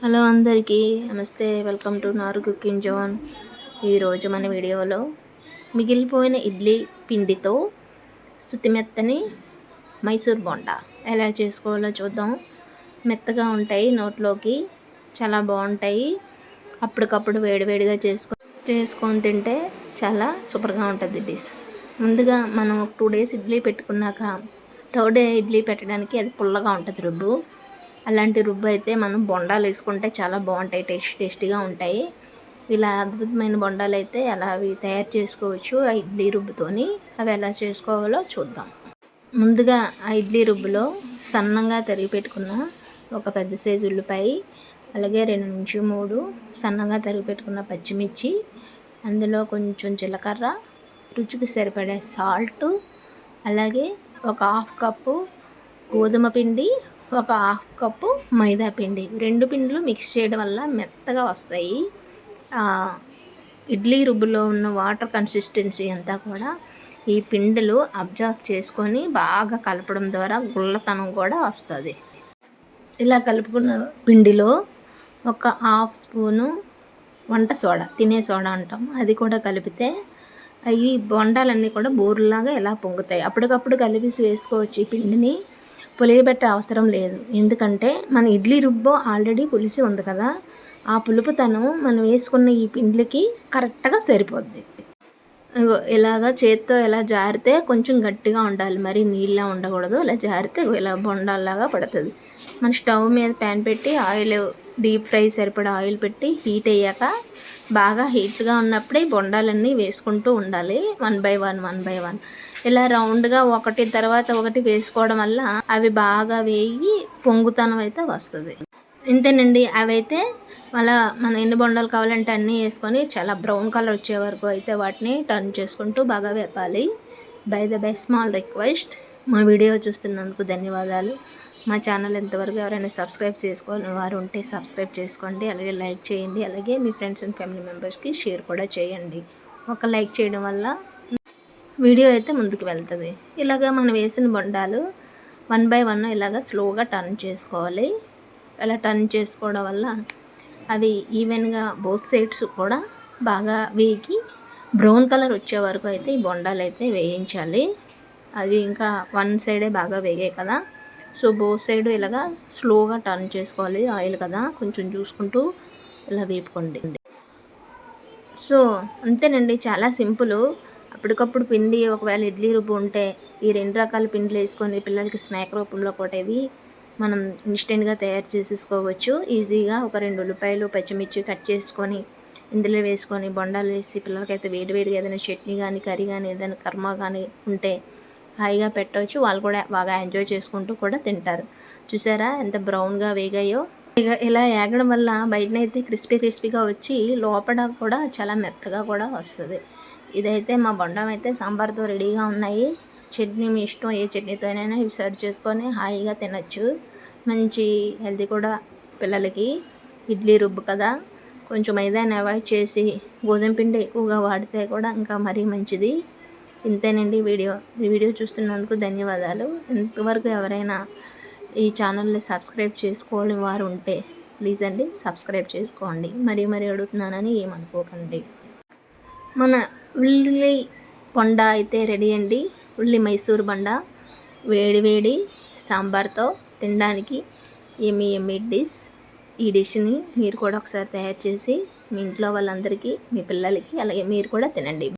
Hello అందరికీ నమస్తే welcome to Naru cooking zone. ఈరోజు మన వీడియోలో మిగిలిపోయిన ఇడ్లీ పిండితో శుతిమెత్తని మైసూర్ బోండా ఎలా చేసుకోవాలో చూద్దాం. మెత్తగా ఉంటాయి నోట్లోకి చాలా బాగుంటాయి. అప్పటికప్పుడు వేడివేడిగా చేసుకో చేసుకొని తింటే చాలా సూపర్గా ఉంటుంది డిష్. ముందుగా మనం టూ డేస్ ఇడ్లీ పెట్టుకున్నాక థర్డ్ డే ఇడ్లీ పెట్టడానికి అది పుల్లగా ఉంటుంది రుబ్బు. అలాంటి రుబ్బు అయితే మనం బొండాలు వేసుకుంటే చాలా బాగుంటాయి టేస్ట్ టేస్టీగా ఉంటాయి. ఇలా అద్భుతమైన బొండాలు అయితే అలా అవి తయారు చేసుకోవచ్చు ఆ ఇడ్లీ రుబ్బుతోని. అవి ఎలా చేసుకోవాలో చూద్దాం. ముందుగా ఆ ఇడ్లీ రుబ్బులో సన్నంగా తరిగి పెట్టుకున్న ఒక పెద్ద సైజు ఉల్లిపాయ అలాగే రెండు నుంచి మూడు సన్నగా తరిగి పెట్టుకున్న పచ్చిమిర్చి అందులో కొంచెం జీలకర్ర రుచికి సరిపడే సాల్ట్ అలాగే ఒక హాఫ్ కప్పు గోధుమ పిండి ఒక హాఫ్ కప్పు మైదా పిండి. రెండు పిండిలు మిక్స్ చేయడం వల్ల మెత్తగా వస్తాయి. ఇడ్లీ రుబ్బులో ఉన్న వాటర్ కన్సిస్టెన్సీ అంతా కూడా ఈ పిండిలు అబ్జర్వ్ చేసుకొని బాగా కలపడం ద్వారా గుల్లతనం కూడా వస్తుంది. ఇలా కలుపుకున్న పిండిలో ఒక హాఫ్ స్పూను వంట సోడా తినే సోడా అంటాం. అది కూడా కలిపితే అవి బొండాలన్నీ కూడా బోర్లాగా ఎలా పొంగుతాయి. అప్పటికప్పుడు కలిపేసి వేసుకోవచ్చు ఈ పిండిని. పులియబెట్టే అవసరం లేదు. ఎందుకంటే మన ఇడ్లీ రుబ్బో ఆల్రెడీ పులిసి ఉంది కదా ఆ పులుపుతనం మనం వేసుకున్న ఈ పిండ్లకి కరెక్ట్గా సరిపోద్ది. ఇలాగా చేత్తో ఎలా జారితే కొంచెం గట్టిగా ఉండాలి. మరి నీళ్ళ ఉండకూడదు. ఇలా జారితే ఇలా బొండాల్లాగా పడుతుంది. మన స్టవ్ మీద ప్యాన్ పెట్టి ఆయిల్ డీప్ ఫ్రై సరిపడా ఆయిల్ పెట్టి హీట్ అయ్యాక బాగా హీట్గా ఉన్నప్పుడే బొండాలన్నీ వేసుకుంటూ ఉండాలి. One by one one by one. ఇలా రౌండ్గా ఒకటి తర్వాత ఒకటి వేసుకోవడం వల్ల అవి బాగా వేగి పొంగుతనం అయితే వస్తుంది. ఇంతేనండి అవి అయితే మళ్ళీ మన ఎన్ని బొండాలు కావాలంటే అన్నీ వేసుకొని చాలా బ్రౌన్ కలర్ వచ్చే వరకు అయితే వాటిని టర్న్ చేసుకుంటూ బాగా వేపాలి. By the by small request. మా వీడియో చూస్తున్నందుకు ధన్యవాదాలు. మా ఛానల్ ఎంతవరకు ఎవరైనా సబ్స్క్రైబ్ చేసుకోని వారు ఉంటే సబ్స్క్రైబ్ చేసుకోండి అలాగే లైక్ చేయండి అలాగే మీ ఫ్రెండ్స్ అండ్ ఫ్యామిలీ మెంబర్స్కి షేర్ కూడా చేయండి. ఒక లైక్ చేయడం వల్ల వీడియో అయితే ముందుకు వెళ్తుంది. ఇలాగ మనం వేసిన బొండాలు వన్ బై వన్ ఇలాగ స్లోగా టర్న్ చేసుకోవాలి. అలా టర్న్ చేసుకోవడం వల్ల అవి ఈవెన్గా బోత్ సైడ్స్ కూడా బాగా వేగి బ్రౌన్ కలర్ వచ్చే వరకు అయితే ఈ బొండాలు అయితే వేయించాలి. అవి ఇంకా వన్ సైడే బాగా వేగాయి కదా. సో బోత్ సైడ్ ఇలాగా స్లోగా టర్న్ చేసుకోవాలి ఆయిల్ కదా. కొంచెం చూసుకుంటూ ఇలా వేపుకోండి. సో అంతేనండి చాలా సింపుల్. అప్పటికప్పుడు పిండి ఒకవేళ ఇడ్లీ రుబ్బు ఉంటే ఈ రెండు రకాల పిండిలు వేసుకొని పిల్లలకి స్నాక్ రూపంలో కొట్టేవి మనం ఇన్స్టెంట్గా తయారు చేసేసుకోవచ్చు. ఈజీగా ఒక రెండు ఉల్లిపాయలు పచ్చిమిర్చి కట్ చేసుకొని ఇందులో వేసుకొని బొండాలు వేసి పిల్లలకైతే వేడివేడిగా ఏదైనా చట్నీ కానీ కర్రీ కానీ ఏదైనా కర్మ కానీ ఉంటే హాయిగా పెట్టవచ్చు. వాళ్ళు కూడా బాగా ఎంజాయ్ చేసుకుంటూ కూడా తింటారు. చూసారా ఎంత బ్రౌన్గా వేగాయో? ఇక ఇలా ఏగడం వల్ల బయటనైతే క్రిస్పీ క్రిస్పీగా వచ్చి లోపల కూడా చాలా మెత్తగా కూడా వస్తుంది. ఇదైతే మా బొండం అయితే సాంబార్తో రెడీగా ఉన్నాయి. చట్నీ మీ ఇష్టం ఏ చట్నీతోనైనా ఇవి సర్వ్ చేసుకొని హాయిగా తినచ్చు. మంచి హెల్తీ కూడా పిల్లలకి. ఇడ్లీ రుబ్బు కదా. కొంచెం మైదాని అవాయిడ్ చేసి గోధుమ పిండి ఎక్కువగా వాడితే కూడా ఇంకా మరీ మంచిది. ఇంతేనండి వీడియో. ఈ వీడియో చూస్తున్నందుకు ధన్యవాదాలు. ఇంతవరకు ఎవరైనా ఈ ఛానల్ని సబ్స్క్రైబ్ చేసుకోవాలి వారు ఉంటే ప్లీజ్ అండి సబ్స్క్రైబ్ చేసుకోండి. మరీ మరీ అడుగుతున్నానని ఏమనుకోకండి. మన ఉల్లి పొండ అయితే రెడీ అండి. ఉల్లి మైసూర్ బండ వేడి వేడి సాంబార్తో తినడానికి ఎమ్మి ఎమ్మి డిష్. ఈ డిష్ని మీరు కూడా ఒకసారి తయారు చేసి మీ ఇంట్లో వాళ్ళందరికీ మీ పిల్లలకి అలాగే మీరు కూడా తినండి.